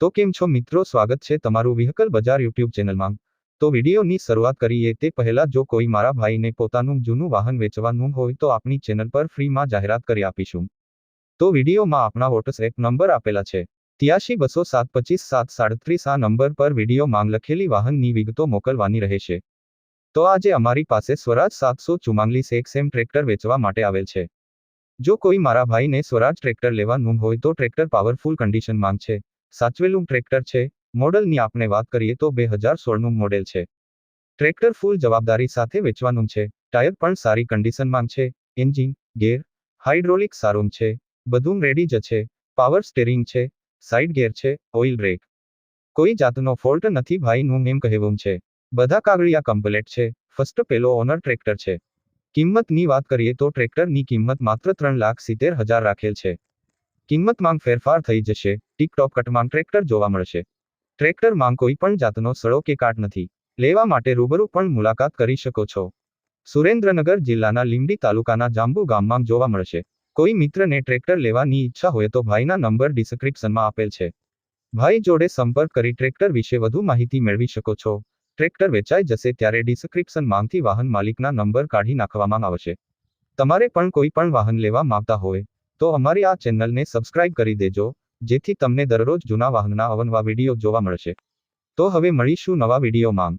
તો કેમ છો મિત્રો? સ્વાગત છે તમારું વ્હીકલ બજાર યુટ્યુબ ચેનલમાં. તો વિડીયોની શરૂઆત કરીએ તે પહેલા જો કોઈ મારા ભાઈને પોતાનું જૂનું વાહન વેચવાનું હોય તો આપણી ચેનલ પર ફ્રીમાં જાહેરાત કરી આપીશું. તો વિડીયોમાં આપણા વોટ્સએપ નંબર આપેલા છે. ત્યાસી બસો સાત પચીસ સાત સાડત્રીસ આ નંબર પર વીડિયો માંગ લખેલી વાહનની વિગતો મોકલવાની રહેશે. તો આજે અમારી પાસે સ્વરાજ સાતસો ચુમ્માલીસ એક્સએમ ટ્રેક્ટર વેચવા માટે આવેલ છે. જો કોઈ મારા ભાઈને સ્વરાજ ટ્રેક્ટર લેવાનું હોય તો ટ્રેક્ટર પાવરફુલ કન્ડિશન માંગ છે. સાચવેલું ટ્રેક્ટર છે. મોડલની આપણે વાત કરીએ તો બે હજાર સોળનું મોડેલ છે. ટ્રેક્ટર ફૂલ જવાબદારી સાથે વેચવાનું છે. ટાયર પણ સારી કન્ડિશનમાં છે. એન્જિન, ગેર, હાઇડ્રોલિક સારું છે. બધું રેડી જ છે. પાવર સ્ટેરિંગ છે. સાઇડ ગેર છે. Oil brake. કોઈ જાતનો ફોલ્ટ નથી ભાઈનું એમ કહેવું છે. બધા કાગળિયા કમ્પ્લેટ છે. ફર્સ્ટ પેલો ઓનર ટ્રેક્ટર છે. કિંમતની વાત કરીએ તો ટ્રેક્ટરની કિંમત માત્ર ત્રણ લાખ સિત્તેર હજાર રાખેલ છે. કિંમતમાં ફેરફાર થઈ જશે, ટિકટોક કટમાં ટ્રેક્ટર જોવા મળશે. ટ્રેક્ટરમાં કોઈ પણ જાતનો સડો કે કાટ નથી. લેવા માટે રૂબરૂ પણ મુલાકાત કરી શકો છો. સુરેન્દ્રનગર જિલ્લાના લીંબડી તાલુકાના જાંબુ ગામમાં જોવા મળશે. કોઈ મિત્રને ટ્રેક્ટર લેવાની ઈચ્છા હોય તો ભાઈના નંબર ડિસ્ક્રિપ્શનમાં આપેલ છે. ભાઈ જોડે સંપર્ક કરી ટ્રેક્ટર વિશે વધુ માહિતી મેળવી શકો છો. ટ્રેક્ટર વેચાઈ જશે ત્યારે ડિસ્ક્રિપ્શન માંગથી વાહન માલિકના નંબર કાઢી નાખવામાં આવશે. તમારે પણ કોઈ પણ વાહન લેવા માંગતા હોય તો અમારી આ ચેનલને સબસ્ક્રાઇબ કરી દેજો, જેથી તમને દરરોજ જૂના વાહનના અવનવા વીડિયો જોવા મળશે. તો હવે મળીશું નવા વિડીયોમાં.